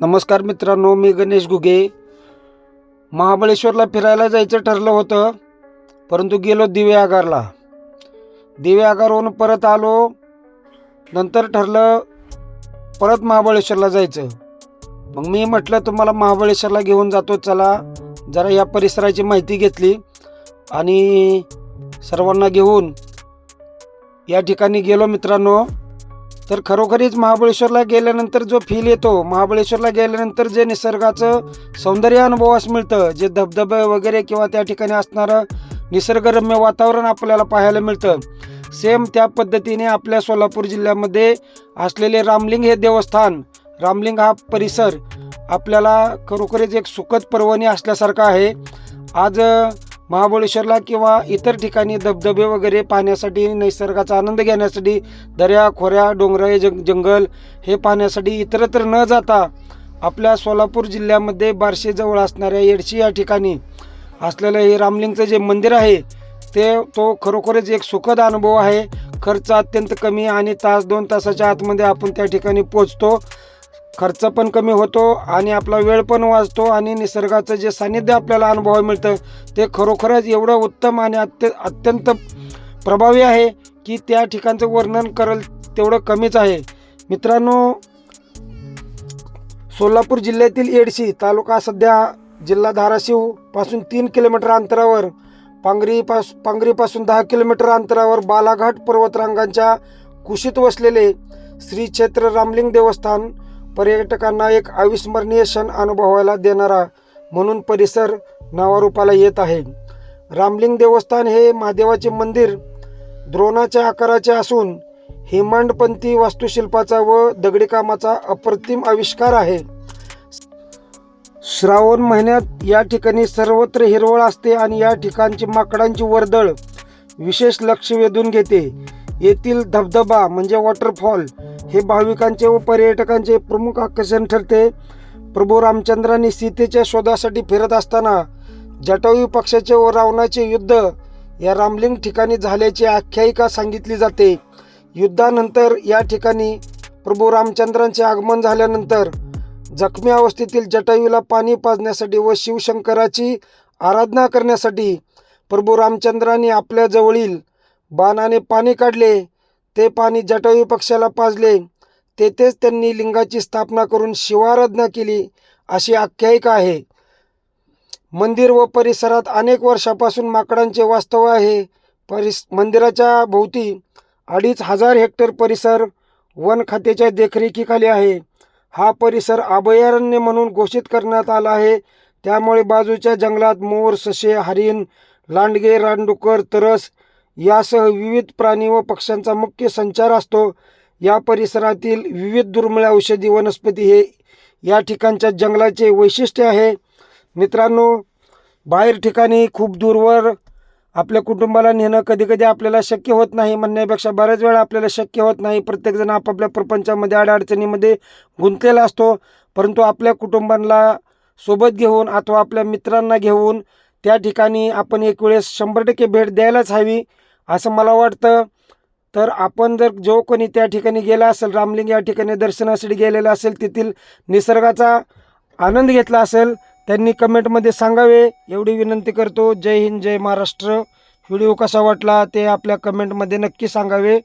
नमस्कार मित्रांनो मी गणेश घुगे. महाबळेश्वरला फिरायला जायचं ठरलं होतं परंतु गेलो दिवे आगारला. दिवे आगारहून परत आलो नंतर ठरलं परत महाबळेश्वरला जायचं. मग मी म्हटलं तुम्हाला महाबळेश्वरला घेऊन जातो चला जरा या परिसराची माहिती घेतली आणि सर्वांना घेऊन या ठिकाणी गेलो मित्रांनो. तर खरोखरीच महाबळेश्वरला गेल्यानंतर जो फील येतो महाबळेश्वरला गेल्यानंतर जे निसर्गाचं सौंदर्य अनुभवास मिळतं जे धबधबे वगैरे किंवा त्या ठिकाणी असणारं निसर्गरम्य वातावरण आपल्याला पाहायला मिळतं सेम त्या पद्धतीने आपल्या सोलापूर जिल्ह्यामध्ये असलेले रामलिंग हे देवस्थान रामलिंग हा परिसर आपल्याला खरोखरीच एक सुखद पर्वणी असल्यासारखा आहे. आज महाबळेश्वरला किंवा इतर ठिकाणी धबधबे वगैरे पाहण्यासाठी निसर्गाचा आनंद घेण्यासाठी दऱ्या खोऱ्या डोंगराळे जंग जंगल हे पाहण्यासाठी इतरत्र न जाता आपल्या सोलापूर जिल्ह्यामध्ये बार्शीजवळ असणाऱ्या येडशी या ठिकाणी असलेलं हे रामलिंगचं जे मंदिर आहे ते तो खरोखरच एक सुखद अनुभव आहे. खर्च अत्यंत कमी आणि तास दोन तासाच्या आतमध्ये आपण त्या ठिकाणी पोचतो खर्च पण कमी होतो आणि आपला वेळ पण वाचतो आणि निसर्गाचं जे सानिध्य आपल्याला अनुभव मिळतं ते खरोखरच एवढं उत्तम आणि अत्य अत्यंत प्रभावी आहे की त्या ठिकाणचं वर्णन करल तेवढं कमीच आहे. मित्रांनो सोलापूर जिल्ह्यातील येडशी तालुका सध्या जिल्हा धाराशिवपासून तीन किलोमीटर अंतरावर पांगरीपास पांगरीपासून दहा किलोमीटर अंतरावर बालाघाट पर्वतरांगांच्या कुशीत वसलेले श्री क्षेत्र रामलिंग देवस्थान पर्यटकांना एक अविस्मरणीय क्षण अनुभवायला देणारा म्हणून परिसर नावारूपाला येत आहे. रामलिंग देवस्थान हे महादेवाचे मंदिर द्रोणाच्या आकाराचे असून हेमांडपंथी वास्तुशिल्पाचा व दगडीकामाचा अप्रतिम आविष्कार आहे. श्रावण महिन्यात या ठिकाणी सर्वत्र हिरवळ असते आणि या ठिकाणची माकडांची वर्दळ विशेष लक्ष वेधून घेते. येथील धबधबा म्हणजे वॉटरफॉल हे भाविकांचे व पर्यटकांचे प्रमुख आकर्षण ठरते. प्रभू रामचंद्रांनी सीतेच्या शोधासाठी फिरत असताना जटायू पक्षाचे व रावणाचे युद्ध या रामलिंग ठिकाणी झाल्याची आख्यायिका सांगितली जाते. युद्धानंतर या ठिकाणी प्रभू रामचंद्रांचे आगमन झाल्यानंतर जखमी अवस्थेतील जटायूला पाणी पाजण्यासाठी व शिवशंकराची आराधना करण्यासाठी प्रभू रामचंद्रांनी आपल्या जवळील बाणाने पाणी काढले. ते पाणी जटायू पक्षाला पाजले. तेथेच त्यांनी लिंगाची स्थापना करून शिवाराधना केली. अशी आख्यायिका आहे. मंदिर व परिसरात अनेक वर्षापासून माकडांचे वास्तव आहे. परिस मंदिराच्या भोवती अडीच हजार हेक्टर परिसर वन खात्याच्या देखरेखीखाली आहे. हा परिसर अभयारण्य म्हणून घोषित करण्यात आला आहे. त्यामुळे बाजूच्या जंगलात मोर ससे हरिण लांडगे रानडुकर तरस यासह विविध प्राणी व पक्ष्यांचा मुख्य संचार असतो. या परिसरातील विविध दुर्मिळ औषधी वनस्पती हे या ठिकाणच्या जंगलाचे वैशिष्ट्य आहे. मित्रांनो बाहेर ठिकाणी खूप दूरवर आपल्या कुटुंबाला नेणं कधीकधी आपल्याला शक्य होत नाही. म्हणण्यापेक्षा बऱ्याच वेळा आपल्याला शक्य होत नाही. प्रत्येकजण आपापल्या प्रपंचामध्ये अडचणीमध्ये गुंतलेला असतो. परंतु आपल्या कुटुंबांना सोबत घेऊन अथवा आपल्या मित्रांना घेऊन त्या ठिकाणी आपण एक वेळेस शंभर टक्के भेट द्यायलाच हवी. असं मला वाटतं. तर आपण जर जो कोणी त्या ठिकाणी गेला असेल रामलिंग या ठिकाणी दर्शनासाठी गेलेला असेल तेथील निसर्गाचा आनंद घेतला असेल त्यांनी कमेंटमध्ये सांगावे. एवढी विनंती करतो. जय हिंद जय महाराष्ट्र. व्हिडिओ कसा वाटला ते आपल्या कमेंटमध्ये नक्की सांगावे.